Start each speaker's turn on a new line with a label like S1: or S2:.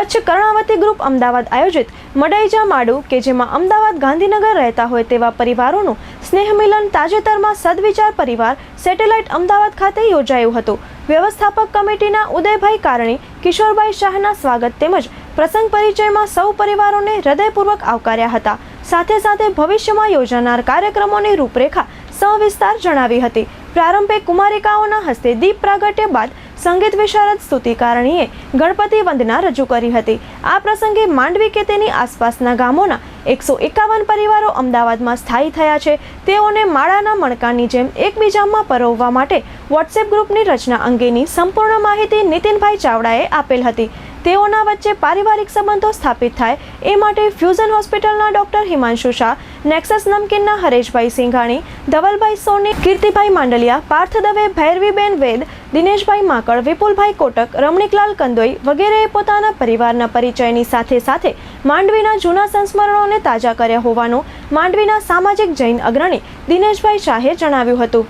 S1: Kutch Karnavati group Ahmedabad આયોજિત મડાઈજા માડુ, કે જેમાં અમદાવાદ ગાંધીનગર રહેતા હોય તેવા પરિવારોનું સ્નેહ મિલન તાજેતરમાં સદવિચાર પરિવાર સેટેલાઇટ અમદાવાદ ખાતે યોજાયું હતું. વ્યવસ્થાપક કમિટીના ઉદયભાઈ કારણી, કિશોરભાઈ શાહના સ્વાગત તેમજ પ્રસંગ પરિચયમાં સૌ પરિવારોને હૃદયપૂર્વક આવકાર્યા હતા. સાથે સાથે ભવિષ્યમાં યોજાનાર કાર્યક્રમોની રૂપરેખા સવિસ્તાર જણાવી હતી. પ્રારંભે કુમારિકાઓના હસ્તે દીપ પ્રાગટ્ય બાદ સંગીત વિશારદ સ્તુતિ કારણીએ ગણપતિ વંદના રજૂ કરી હતી. આ પ્રસંગે માંડવી કે તેની આસપાસના ગામોના એકસો એકાવન પરિવારો અમદાવાદમાં સ્થાયી થયા છે. તેઓને માળાના મણકાની જેમ એકબીજામાં પરોવવા માટે વોટ્સએપ ગ્રુપની રચના અંગેની સંપૂર્ણ માહિતી નીતિનભાઈ ચાવડાએ આપેલ હતી. તેઓના વચ્ચે પારિવારિક સંબંધો સ્થાપિત થાય એ માટે ફ્યુઝન હોસ્પિટલના ડોક્ટર હિમાંશુ શાહ, નેક્સસ નમકીનના હરેશભાઈ સિંઘાણી, ધવલભાઈ સોની, કીર્તિભાઈ માંડલિયા, પાર્થ દવે, ભૈરવીબેન વેદ, દિનેશભાઈ માકડ, વિપુલભાઈ કોટક, રમણીકલાલ કંદોઈ વગેરેએ પોતાના પરિવારના પરિચયની સાથે સાથે માંડવીના જૂના સંસ્મરણોને તાજા કર્યા હોવાનું માંડવીના સામાજિક જૈન અગ્રણી દિનેશભાઈ શાહે જણાવ્યું હતું.